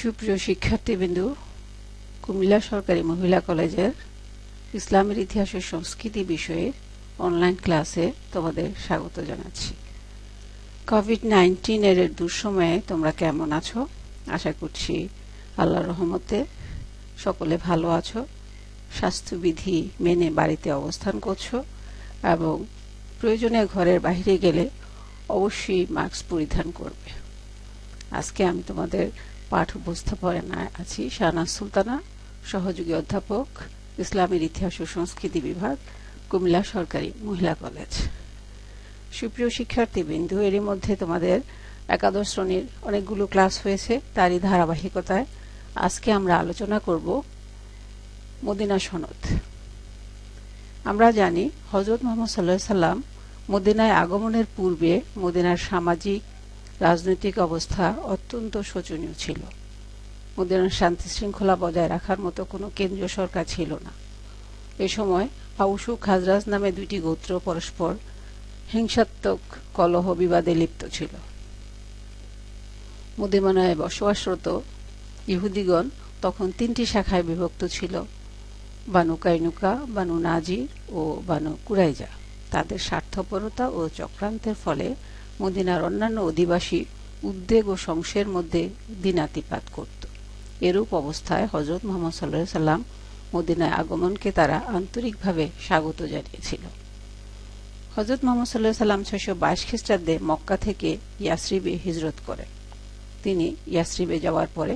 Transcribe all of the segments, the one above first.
সুপ্রিয় শিক্ষার্থীবৃন্দু, কুমিল্লা সরকারি মহিলা কলেজের ইসলামের ইতিহাস ও সংস্কৃতি বিষয়ে অনলাইন ক্লাসে তোমাদের স্বাগত জানাচ্ছি। কোভিড নাইন্টিনের দুঃসময়ে তোমরা কেমন আছো? আশা করছি আল্লাহ রহমতে সকলে ভালো আছো, স্বাস্থ্যবিধি মেনে বাড়িতে অবস্থান করছ এবং প্রয়োজনে ঘরের বাইরে গেলে অবশ্যই মাস্ক পরিধান করবে। আজকে আমি তোমাদের পাঠ উপস্থাপনায় আছি শাহনাজ সুলতানা, সহযোগী অধ্যাপক, ইসলামের ইতিহাস ও সংস্কৃতি বিভাগ, কুমিল্লা সরকারি মহিলা কলেজ। সুপ্রিয় শিক্ষার্থী বিন্দু এরই মধ্যে তোমাদের একাদশ শ্রেণির অনেকগুলো ক্লাস হয়েছে, তারই ধারাবাহিকতায় আজকে আমরা আলোচনা করব মদিনা সনদ। আমরা জানি হজরত মোহাম্মদ সাল্লাহ সাল্লাম মদিনায় আগমনের পূর্বে মদিনার সামাজিক রাজনৈতিক অবস্থা অত্যন্ত শোচনীয় ছিল। মদিনার শান্তি শৃঙ্খলা বজায় রাখার মতো কোনো কেন্দ্রীয় সরকার ছিল না। এ সময় আউসু খাজরাজ নামে দুইটি গোত্র পরস্পর হিংসাত্মক কলহ বিবাদে লিপ্ত ছিল। মদিমানায় বসবাসরত ইহুদিগণ তখন তিনটি শাখায় বিভক্ত ছিল, বানু কাইনুকা, বানু নাজির ও বানু কুরাইজা। তাদের স্বার্থপরতা ও চক্রান্তের ফলে মদিনার অন্যান্য অধিবাসী উদ্বেগ ও সংশয়ের মধ্যে দিনাতিপাত করত। এরূপ অবস্থায় হজরত মোহাম্মদ সাল্লাহ সাল্লাম মদিনায় আগমনকে তারা আন্তরিকভাবে স্বাগত জানিয়েছিল। হজরত মোহাম্মদ সাল্লাহ সাল্লাম ছয়শো বাইশ খ্রিস্টাব্দে মক্কা থেকে ইয়াসরিবে হিজরত করেন তিনি ইয়াসরিবে যাওয়ার পরে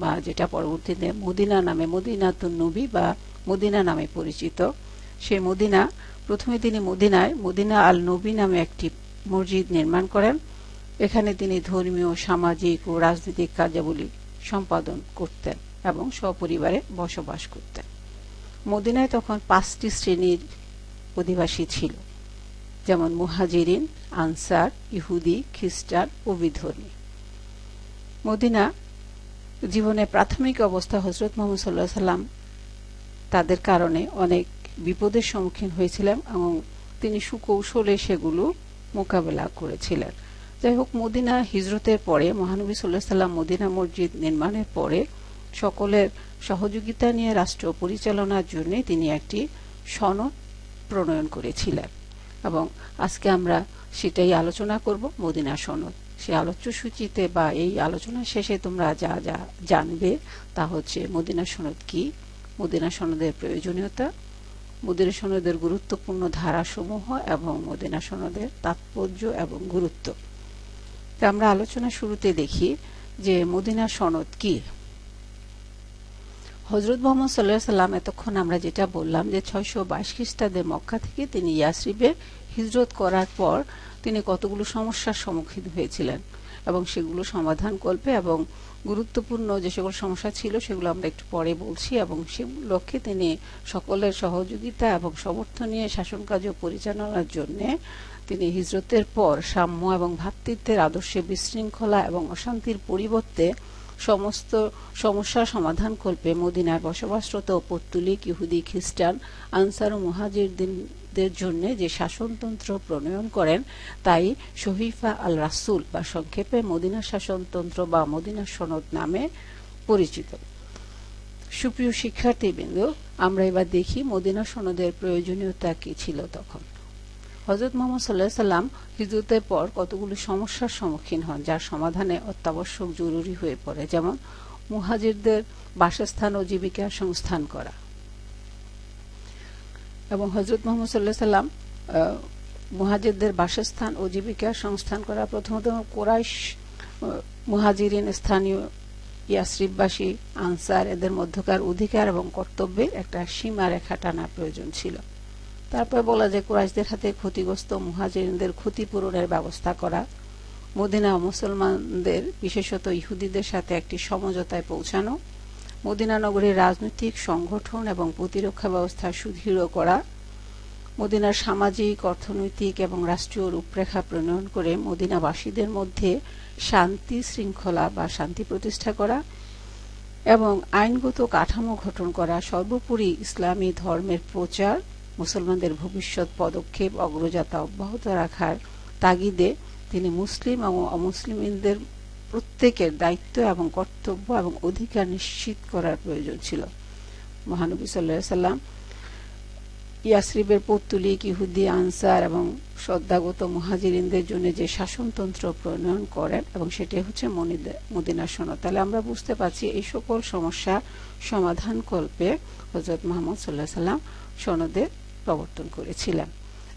বা যেটা পরবর্তীতে মদিনা নামে মদিনাতুন নবী বা মদিনা নামে পরিচিত, সে মদিনা, প্রথমে তিনি মদিনায় মদিনা আল নবী নামে একটি মসজিদ নির্মাণ করেন। এখানে তিনি ধর্মীয়, সামাজিক ও রাজনৈতিক কার্যাবলী সম্পাদন করতেন এবং সপরিবারে বসবাস করতেন। মদিনায় তখন পাঁচটি শ্রেণির অধিবাসী ছিল, যেমন মুহাজিরিন, আনসার, ইহুদি, খ্রিস্টান ও বিধর্মী। মদিনা জীবনে প্রাথমিক অবস্থা হজরত মোহাম্মদ সাল্লাহ সাল্লাম তাদের কারণে অনেক বিপদের সম্মুখীন হয়েছিলেন এবং তিনি সুকৌশলে সেগুলো মোকাবেলা করেছিলেন। যাই হোক, মদিনা হিজরতের পরে, মহানবী সাল্লাহ সাল্লাম মদিনা মসজিদ নির্মাণের পরে সকলের সহযোগিতা নিয়ে রাষ্ট্র পরিচালনার জন্য তিনি একটি সনদ প্রণয়ন করেছিলেন। এবং আজকে আমরা সেটাই আলোচনা করব, মদিনা সনদ। সে আলোচ্য সূচিতে বা এই আলোচনা শেষে তোমরা যা যা জানবে তা হচ্ছে মদিনা সনদ কি? মদিনা সনদের প্রয়োজনীয়তা মদিনা সনদের গুরুত্বপূর্ণ ধারাসমূহ এবং মদিনা সনদের তাৎপর্য এবং গুরুত্ব। আমরা আলোচনা শুরুতে দেখি যে মদিনা সনদ কি। হজরত মোহাম্মদ সাল্লাহ সাল্লাম এতক্ষণ আমরা যেটা বললাম যে ছয়শো বাইশ খ্রিস্টাব্দে মক্কা থেকে তিনি ইয়াসরিবে হিজরত করার পর তিনি কতগুলো সমস্যার সম্মুখীন হয়েছিলেন। এবং সেগুলো সমাধান করবে এবং গুরুত্বপূর্ণ যে সকল সমস্যা ছিল সেগুলো আমরা একটু পরে বলছি এবং সে লক্ষ্যে তিনি সকলের সহযোগিতা এবং সমর্থন নিয়ে শাসন কাজ পরিচালনার জন্য তিনি হিজরতের পর সাম্য এবং ভ্রাতৃত্বের আদর্শে বিশৃঙ্খলা এবং অশান্তির পরিবর্তে সমস্ত সমস্যার সমাধান করবে মদিনায় বসবাসরত পত্তুলিক ইহুদি খ্রিস্টান আনসার ও মুহাজিরদের জন্য যে শাসনতন্ত্র প্রণয়ন করেন, তাই শহীফা আল রাসুল বা সংক্ষেপে মদিনা শাসনতন্ত্র বা মদিনা সনদ নামে পরিচিত। সুপ্রিয় শিক্ষার্থীবৃন্দ, আমরা এবার দেখি মদিনা সনদের প্রয়োজনীয়তা কি ছিল তখন। হজরত মোহাম্মদ সাল্লাহ সাল্লাম হিজরতের পর কতগুলো সমস্যার সম্মুখীন হন, যার সমাধানে অত্যাবশ্যক জরুরি হয়ে পড়ে, যেমন মুহাজিরদের বাসস্থান ও জীবিকা সংস্থান করা। এবং হজরত মোহাম্মদ সাল্লাহ সাল্লাম মুহাজিরদের বাসস্থান ও জীবিকা সংস্থান করা, প্রথমত কোরাইশ মুহাজিরিন, স্থানীয় ইয়াসরিফবাসী আনসার, এদের মধ্যকার অধিকার এবং কর্তব্যের একটা সীমা রেখা টানা প্রয়োজন ছিল। তারপর বলা যায় কুরাইশদের হাতে ক্ষতিগ্রস্ত মুহাজিরদের ক্ষতিপূরণের ব্যবস্থা করা। মদিনা মুসলমানদের, বিশেষত ইহুদিদের সাথে একটি সমঝোতায় পৌঁছানো। মদিনা নগরীর রাজনৈতিক সংগঠন এবং প্রতিরক্ষা ব্যবস্থা সুদৃঢ় করা। মদিনার সামাজিক, অর্থনৈতিক এবং রাষ্ট্রীয় রূপরেখা প্রণয়ন করে মদিনাবাসীদের মধ্যে শান্তি শৃঙ্খলা বা শান্তি প্রতিষ্ঠা করা এবং আইনগত কাঠামো গঠন করা। সর্বোপরি ইসলামী ধর্মের প্রচার মুসলমানদের ভবিষ্যৎ পদক্ষেপ অগ্রযাত্রা অব্যাহত রাখার তাগিদে তিনি মুসলিম এবং অমুসলিমদের প্রত্যেকের দায়িত্ব এবং কর্তব্য এবং অধিকার নিশ্চিত করার প্রয়োজন ছিল। মহানবী সাল্লাহ সাল্লাম ইয়াসরিবের পৌত্তলিক ইহুদি, আনসার এবং শ্রদ্ধাগত মহাজিরিনদের জন্য যে শাসনতন্ত্র প্রণয়ন করেন এবং সেটাই হচ্ছে মদিনা সনদ। তাহলে আমরা বুঝতে পারছি এই সকল সমস্যা সমাধান কল্পে হজরত মোহাম্মদ সাল্লাহ সাল্লাম সনদের প্রবর্তন করেছিলেন।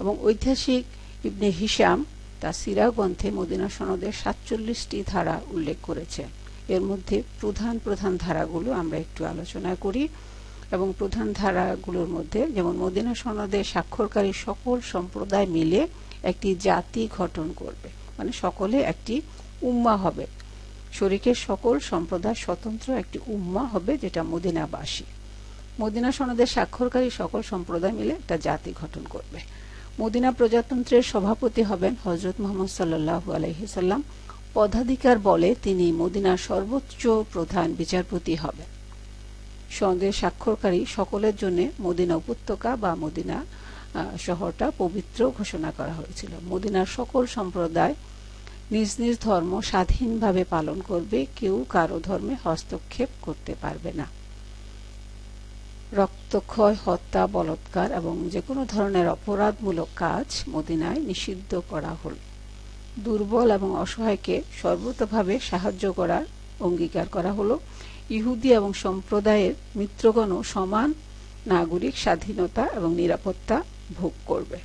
এবং ঐতিহাসিক ইবনে হিসাম তা সিরা গ্রন্থে মদিনা সনদের সাতচল্লিশটি ধারা উল্লেখ করেছে। এর মধ্যে প্রধান প্রধান ধারাগুলো আমরা একটু আলোচনা করি এবং প্রধান ধারাগুলোর মধ্যে যেমন মদিনা সনদে স্বাক্ষরকারী সকল সম্প্রদায় মিলে একটি জাতি গঠন করবে। মানে সকলে একটি উম্মা হবে। শরিকের সকল সম্প্রদায় স্বতন্ত্র একটি উম্মা হবে যেটা মদিনাবাসী। মদিনা সনদের স্বাক্ষরকারী সকল সম্প্রদায় মিলে একটা জাতি গঠন করবে। মদিনা প্রজাতন্ত্রের সভাপতি হবেন হজরত মোহাম্মদ সাল্লাহ আলহিসাল্লাম পদাধিকার বলে তিনি মদিনার সর্বোচ্চ প্রধান বিচারপতি হবেন। সন্দেহ স্বাক্ষরকারী সকলের জন্য মদিনা উপত্যকা বা মদিনা শহরটা পবিত্র ঘোষণা করা হয়েছিল। মদিনার সকল সম্প্রদায় নিজ নিজ ধর্ম স্বাধীনভাবে পালন করবে। কেউ কারও ধর্মে হস্তক্ষেপ করতে পারবে না। রক্তক্ষয়, হত্যা, বলৎকার এবং যে কোনো ধরনের অপরাধমূলক কাজ মদিনায় নিষিদ্ধ করা হল। দুর্বল এবং অসহায়কে সর্বতভাবে সাহায্য করার অঙ্গীকার করা হলো। ইহুদি এবং সম্প্রদায়ের মিত্রগণও সমান নাগরিক স্বাধীনতা এবং নিরাপত্তা ভোগ করবে।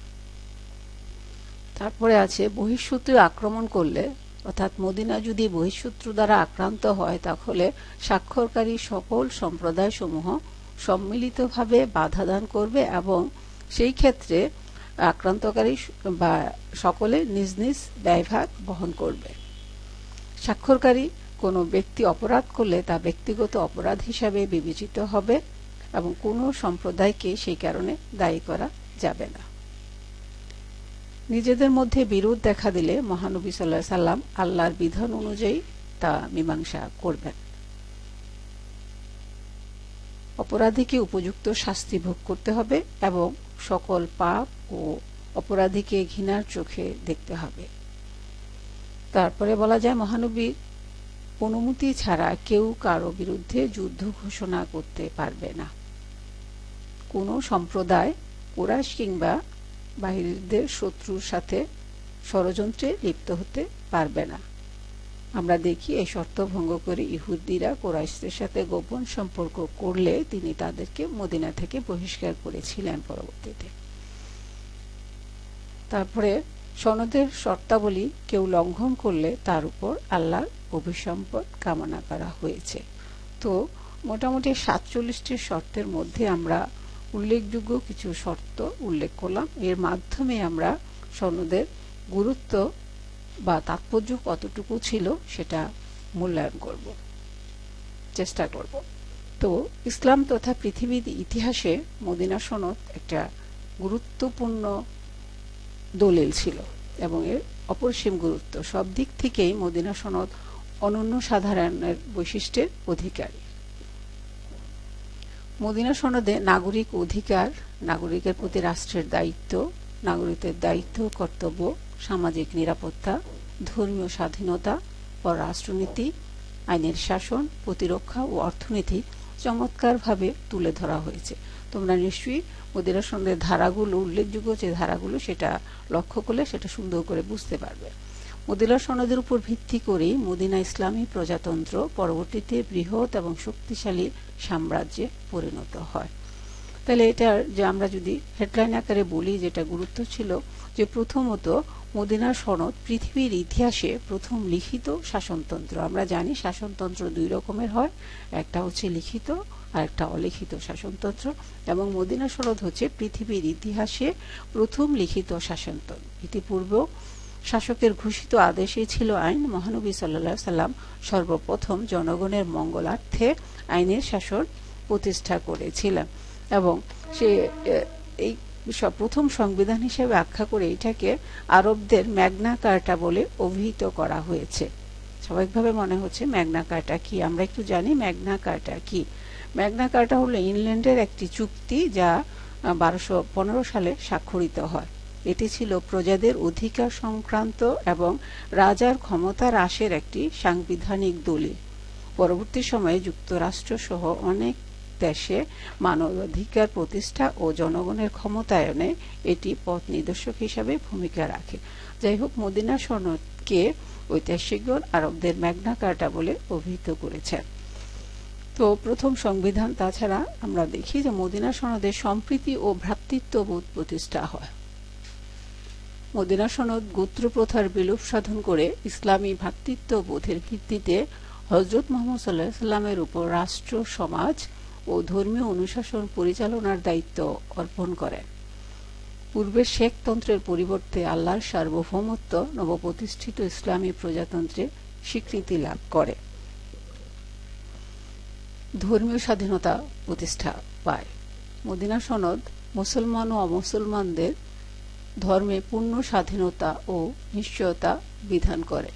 তারপরে আছে, বহিঃশত্রু আক্রমণ করলে, অর্থাৎ মদিনা যদি বহিঃশত্রু দ্বারা আক্রান্ত হয়, তাহলে স্বাক্ষরকারী সকল সম্প্রদায় সমূহ সম্মিলিতভাবে বাধা দান করবে এবং সেই ক্ষেত্রে আক্রান্তকারী বা সকলে নিজ নিজ ব্যয়ভার বহন করবে। স্বাক্ষরকারী কোনো ব্যক্তি অপরাধ করলে তা ব্যক্তিগত অপরাধ হিসাবে বিবেচিত হবে এবং কোনো সম্প্রদায়কে সেই কারণে দায়ী করা যাবে না। নিজেদের মধ্যে বিরোধ দেখা দিলে মহানবী সাল্লাহ সাল্লাম আল্লাহর বিধান অনুযায়ী তা মীমাংসা করবেন। অপরাধীকে উপযুক্ত শাস্তি ভোগ করতে হবে এবং সকল পাপ ও অপরাধীকে ঘৃণার চোখে দেখতে হবে। তারপরে বলা যায়, মহানবীর অনুমতি ছাড়া কেউ কারও বিরুদ্ধে যুদ্ধ ঘোষণা করতে পারবে না। কোনো সম্প্রদায় কোরাস কিংবা বাহিরদের শত্রুর সাথে ষড়যন্ত্রে লিপ্ত হতে পারবে না। আমরা দেখি এই শর্ত ভঙ্গ করে ইহুদিরা কোরাইশদের সাথে গোপন সম্পর্ক করলে তিনি তাদেরকে মদিনা থেকে বহিষ্কার করেছিলেন পরবর্তীতে। তারপরে সনদের শর্তাবলী কেউ লঙ্ঘন করলে তার উপর আল্লাহর অভিসম্পদ কামনা করা হয়েছে। তো মোটামুটি সাতচল্লিশটি শর্তের মধ্যে আমরা উল্লেখযোগ্য কিছু শর্ত উল্লেখ করলাম। এর মাধ্যমে আমরা সনদের গুরুত্ব বা তাৎপর্য কতটুকু ছিল সেটা মূল্যায়ন করব, চেষ্টা করব। তো ইসলাম তথা পৃথিবীর ইতিহাসে মদিনা সনদ একটা গুরুত্বপূর্ণ দলিল ছিল এবং এর অপরিসীম গুরুত্ব। সব দিক থেকেই মদিনা সনদ অনন্য সাধারণের বৈশিষ্ট্যের অধিকারী। মদিনা সনদে নাগরিক অধিকার, নাগরিকের প্রতি রাষ্ট্রের দায়িত্ব, নাগরিকদের দায়িত্ব, কর্তব্য সামাজিক নিরাপত্তা, ধর্মীয় স্বাধীনতা, পররাষ্ট্রনীতি, আইনের শাসন, প্রতিরক্ষা ও অর্থনীতি চমৎকারভাবে তুলে ধরা হয়েছে। তোমরা নিশ্চয়ই মদিনা সনদের ধারাগুলো, উল্লেখযোগ্য যে ধারাগুলো, সেটা লক্ষ্য করলে সেটা সুন্দর করে বুঝতে পারবে। মদিনা সনদের উপর ভিত্তি করে মদিনা ইসলামী প্রজাতন্ত্র পরবর্তীতে বৃহৎ এবং শক্তিশালী সাম্রাজ্যে পরিণত হয়। তাহলে এটার যে আমরা যদি হেডলাইন আকারে বলি, যেটা গুরুত্ব ছিল যে প্রথমত মদিনার সনদ পৃথিবীর ইতিহাসে প্রথম লিখিত শাসনতন্ত্র। আমরা জানি শাসনতন্ত্র দুই রকমের হয়, একটা হচ্ছে লিখিত আর একটা অলিখিত শাসনতন্ত্র। এবং মদিনা সনদ হচ্ছে পৃথিবীর ইতিহাসে প্রথম লিখিত শাসনতন্ত্র। ইতিপূর্বেও শাসকের ঘোষিত আদেশে ছিল আইন। মহানবী সাল্লা সাল্লাম সর্বপ্রথম জনগণের মঙ্গলার্থে আইনের শাসন প্রতিষ্ঠা করেছিলেন। এবং সে এই প্রথম সংবিধান হিসেবে আখ্যা করে এটাকে আরবদের ম্যাগনা কার্টা বলে অভিহিত করা হয়েছে। স্বাভাবিকভাবে মনে হচ্ছে ম্যাগনা কার্টা কি? আমরা একটু জানি ম্যাগনা কার্টা কি। ম্যাগনা কার্টা হলো ইংল্যান্ডের একটি চুক্তি যা বারোশো সালে স্বাক্ষরিত হয়। এটি ছিল প্রজাদের অধিকার সংক্রান্ত এবং রাজার ক্ষমতা হ্রাসের একটি সাংবিধানিক দলিল। পরবর্তী সময়ে যুক্তরাষ্ট্র সহ অনেক দেশে মানবাধিকার প্রতিষ্ঠা ও জনগণের ক্ষমতায়নে এটি পথ নির্দেশক হিসাবে ভূমিকা রাখে। যাই হোক, মদিনা সনদকে ঐতিহাসিকগণ আরবদের ম্যাগনা কার্টা বলে অভিহিত করেছেন তো প্রথম সংবিধান, তাছাড়া আমরা দেখি যে মদিনা সনদে সম্প্রীতি ও ভ্রাতৃত্ববোধ প্রতিষ্ঠা হয়। মদিনা সনদ গোত্র প্রথার বিলোপ সাধন করে ইসলামী ভ্রাতৃত্ববোধের ভিত্তিতে হজরত মোহাম্মদ সাল্লাহ সাল্লামের উপর রাষ্ট্র, সমাজ ও ধর্মীয় অনুশাসন পরিচালনার দায়িত্ব অর্পণ করেন পূর্বে শেখ তন্ত্রের পরিবর্তে আল্লাহর সার্বভৌমত্ব নবপ্রতিষ্ঠিত ইসলামী প্রজাতন্ত্রে স্বীকৃতি লাভ করে। ধর্মীয় স্বাধীনতা প্রতিষ্ঠা পায়। মদিনা সনদ মুসলমান ও অমুসলমানদের ধর্মে পূর্ণ স্বাধীনতা ও নিশ্চয়তা বিধান করে।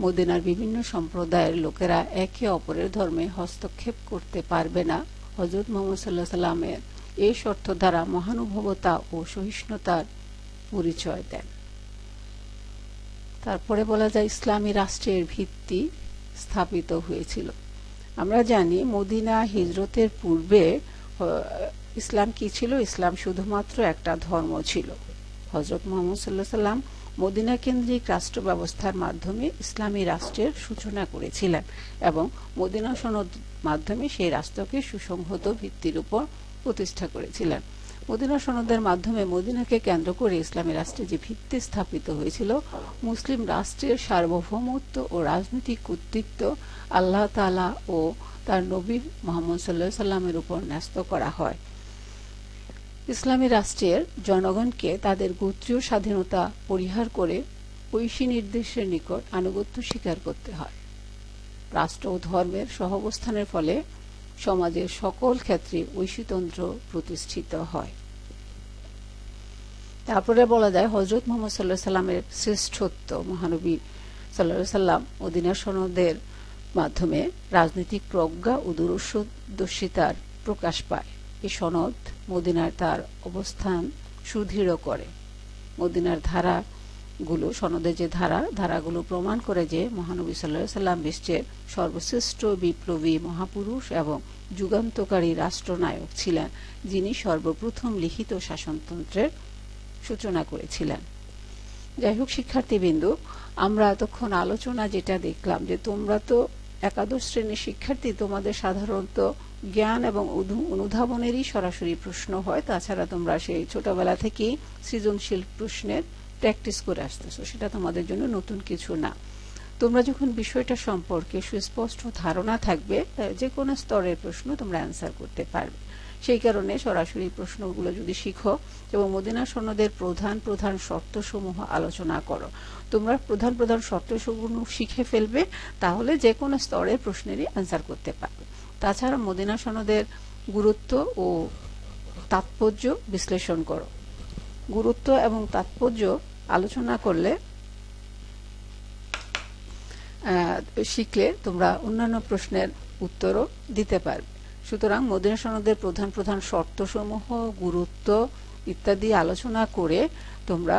মদিনার বিভিন্ন সম্প্রদায়ের লোকেরা একে অপরের ধর্মে হস্তক্ষেপ করতে পারবে না। হজরত মোহাম্মদ সাল্লাহ সাল্লামের এই শর্ত দ্বারা মহানুভবতা ও সহিষ্ণুতার পরিচয় দেন। তারপরে বলা যায় ইসলামী রাষ্ট্রের ভিত্তি স্থাপিত হয়েছিল। আমরা জানি মদিনা হিজরতের পূর্বে ইসলাম কি ছিল? ইসলাম শুধুমাত্র একটা ধর্ম ছিল। হজরত মোহাম্মদ সাল্লাহ সাল্লাম মদিনা কেন্দ্রিক রাষ্ট্র ব্যবস্থার মাধ্যমে ইসলামী রাষ্ট্রের সূচনা করেছিলেন এবং মদিনা সনদ মাধ্যমে সেই রাষ্ট্রকে সুসংহত ভিত্তির উপর প্রতিষ্ঠা করেছিলেন। মদিনা সনদের মাধ্যমে মদিনাকে কেন্দ্র করে ইসলামী রাষ্ট্রে যে ভিত্তি স্থাপিত হয়েছিল, মুসলিম রাষ্ট্রের সার্বভৌমত্ব ও রাজনৈতিক কর্তৃত্ব আল্লাহ তালা ও তার নবী মোহাম্মদ সাল্লাহ সাল্লামের উপর ন্যস্ত করা হয়। ইসলামী রাষ্ট্রের জনগণকে তাদের গোত্রীয় স্বাধীনতা পরিহার করে ঐশী নির্দেশের নিকট আনুগত্য স্বীকার করতে হয়। রাষ্ট্র ও ধর্মের সহাবস্থানের ফলে সমাজের সকল ক্ষেত্রে ঐশীতন্ত্র প্রতিষ্ঠিত হয়। তারপরে বলা যায় হজরত মোহাম্মদ সাল্লাহ সাল্লামের শ্রেষ্ঠত্ব। মহানবী সাল্লাহ সাল্লাম অধীনা সনদের মাধ্যমে রাজনৈতিক প্রজ্ঞা ও দূরদর্শিতার প্রকাশ পায়। এই সনদ মদিনার তার অবস্থান সুদৃঢ় করে। মদিনার ধারা গুলো সনদের যে ধারা, ধারাগুলো প্রমাণ করে যে মহানবী সাল্লাহ সাল্লাম বিশ্বের সর্বশ্রেষ্ঠ বিপ্লবী মহাপুরুষ এবং যুগান্তকারী রাষ্ট্রনায়ক ছিলেন, যিনি সর্বপ্রথম লিখিত শাসনতন্ত্রের সূচনা করেছিলেন। যাই হোক, শিক্ষার্থীবৃন্দু, আমরা এতক্ষণ আলোচনা যেটা দেখলাম যে তোমরা তো একাদশ শ্রেণির শিক্ষার্থী, তোমাদের সাধারণত জ্ঞান এবং অনুধাবনেরই সরাসরি প্রশ্ন হয়। তাছাড়া তোমরা সেই ছোটবেলা থেকেই সৃজনশীল প্রশ্নের প্র্যাকটিস করে আসতেছো। সেটা তোমাদের জন্য নতুন কিছু না। তোমরা যখন বিষয়টা সম্পর্কে সুস্পষ্ট ধারণা থাকবে যে কোনো স্তরের প্রশ্ন তোমরা অ্যান্সার করতে পারবে। সেই কারণে সরাসরি প্রশ্নগুলো যদি শিখো এবং মদিনা সনদের প্রধান প্রধান শর্তসমূহ আলোচনা করো। তোমরা প্রধান প্রধান শর্তসমূহ শিখে ফেলবে, তাহলে যে কোনো স্তরের প্রশ্নেরই অ্যান্সার করতে পারবে। তাছাড়া মদিনা সনদের গুরুত্ব ও তাৎপর্য বিশ্লেষণ করো। গুরুত্ব এবং তাৎপর্য আলোচনা করলে শিখলে তোমরা অন্যান্য প্রশ্নের উত্তরও দিতে পারবে। সুতরাং মদিনা সনদের প্রধান প্রধান শর্তসমূহ, গুরুত্ব ইত্যাদি আলোচনা করে তোমরা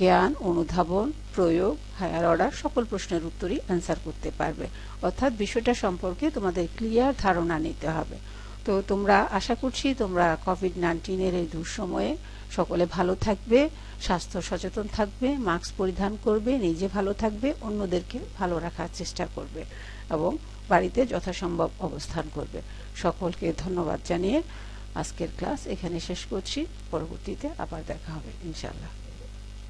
জ্ঞান, অনুধাবন, প্রয়োগ হায়ার অর্ডার সকল প্রশ্নের উত্তরই অ্যান্সার করতে পারবে। অর্থাৎ বিষয়টা সম্পর্কে তোমাদের ক্লিয়ার ধারণা নিতে হবে। তো তোমরা, আশা করছি তোমরা কোভিড নাইন্টিনের এই দুঃসময়ে সকলে ভালো থাকবে, স্বাস্থ্য সচেতন থাকবে মাস্ক পরিধান করবে, নিজে ভালো থাকবে, অন্যদেরকে ভালো রাখার চেষ্টা করবে এবং বাড়িতে যথাসম্ভব অবস্থান করবে। সকলকে ধন্যবাদ জানিয়ে আজকের ক্লাস এখানে শেষ করছি। পরবর্তীতে আবার দেখা হবে ইনশাল্লাহ